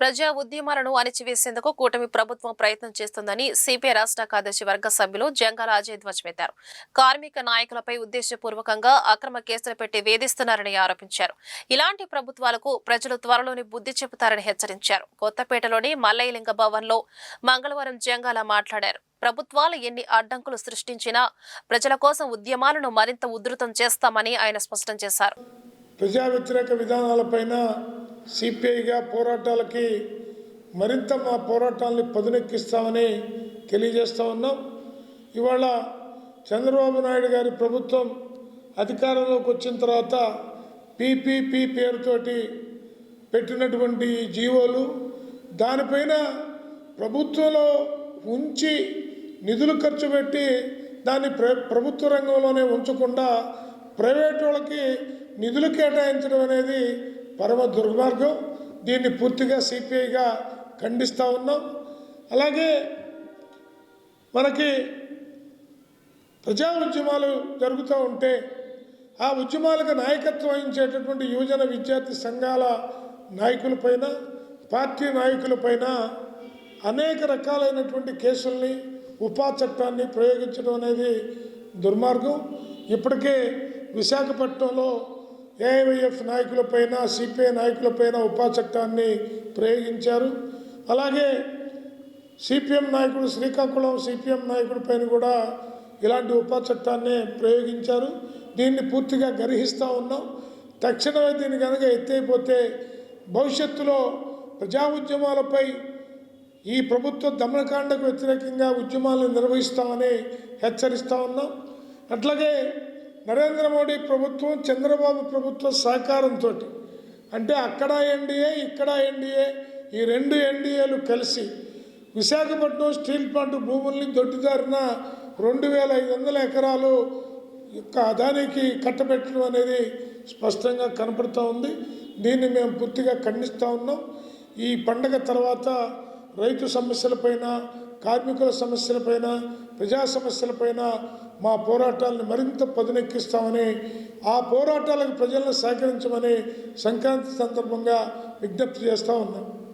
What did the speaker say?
ప్రజా ఉద్యమాలను అణిచివేసేందుకు కూటమి ప్రభుత్వం ప్రయత్నం చేస్తుందని సిపిఐ రాష్ట్ర కార్యదర్శి వర్గ సభ్యులు జంగాల అజయ్ ధ్వజమెత్తారు కార్మిక నాయకులపై ఉద్దేశపూర్వకంగా అక్రమ కేసులు పెట్టి వేధిస్తున్నారని ఆరోపించారు. ఇలాంటి ప్రభుత్వాలకు ప్రజలు త్వరలోని బుద్ధి చెబుతారని హెచ్చరించారు. కొత్తపేటలోని మల్లయ్యలింగ భవన్లో మంగళవారం జంగాల మాట్లాడారు. ప్రభుత్వాలు ఎన్ని అడ్డంకులు సృష్టించినా ప్రజల కోసం ఉద్యమాలను మరింత ఉధృతం చేస్తామని ఆయన స్పష్టం చేశారు. ప్రజా వ్యతిరేక విధానాలపైన సిపిఐగా పోరాటాలకి మరింత మా పోరాటాలని పదునెక్కిస్తామని తెలియజేస్తా ఉన్నాం. ఇవాళ చంద్రబాబు నాయుడు గారి ప్రభుత్వం అధికారంలోకి వచ్చిన తర్వాత పీపీపీ పేరుతోటి పెట్టినటువంటి జీవోలు దానిపైన ప్రభుత్వంలో ఉంచి నిధులు ఖర్చు పెట్టి దాన్ని ప్ర ప్రభుత్వ రంగంలోనే ఉంచకుండా ప్రైవేట్ వాళ్ళకి నిధులు కేటాయించడం అనేది పరమ దుర్మార్గం. దీన్ని పూర్తిగా సిపిఐగా ఖండిస్తూ ఉన్నాం. అలాగే మనకి ప్రజా ఉద్యమాలు జరుగుతూ ఉంటే ఆ ఉద్యమాలకు నాయకత్వం వహించేటటువంటి యువజన విద్యార్థి సంఘాల నాయకులపైన పార్టీ నాయకులపైన అనేక రకాలైనటువంటి కేసుల్ని ఉపా చట్టాన్ని ప్రయోగించడం అనేది దుర్మార్గం. ఇప్పటికే విశాఖపట్నంలో ఏఐవైఎఫ్ నాయకులపైన సిపిఐ నాయకులపైన ఉపా చట్టాన్ని ప్రయోగించారు. అలాగే సిపిఎం నాయకుడు శ్రీకాకుళం సిపిఎం నాయకుడి పైన కూడా ఇలాంటి ఉపా చట్టాన్ని ప్రయోగించారు. దీన్ని పూర్తిగా గర్హిస్తూ ఉన్నాం. తక్షణమే దీన్ని కనుక ఎత్తైపోతే భవిష్యత్తులో ప్రజా ఉద్యమాలపై ఈ ప్రభుత్వ దమనకాండకు వ్యతిరేకంగా ఉద్యమాలను నిర్వహిస్తామని హెచ్చరిస్తూ ఉన్నాం. అట్లాగే నరేంద్ర మోడీ ప్రభుత్వం చంద్రబాబు ప్రభుత్వ సహకారంతో అంటే అక్కడ ఎన్డీఏ ఇక్కడ ఎన్డీఏ ఈ రెండు ఎన్డీఏలు కలిసి విశాఖపట్నం స్టీల్ ప్లాంట్ భూముల్ని దొడ్డిదారిన రెండు వేల ఐదు వందల ఎకరాలు యొక్క అదానికి కట్టబెట్టడం అనేది స్పష్టంగా కనపడుతూ ఉంది. దీన్ని మేము పూర్తిగా ఖండిస్తూ ఉన్నాం. ఈ పండగ తర్వాత రైతు సమస్యలపైన కార్మికుల సమస్యలపైన ప్రజా సమస్యలపైన మా పోరాటాలను మరింత పదునెక్కిస్తామని ఆ పోరాటాలకు ప్రజలను సహకరించమని సంక్రాంతి సందర్భంగా విజ్ఞప్తి చేస్తూ ఉన్నాం.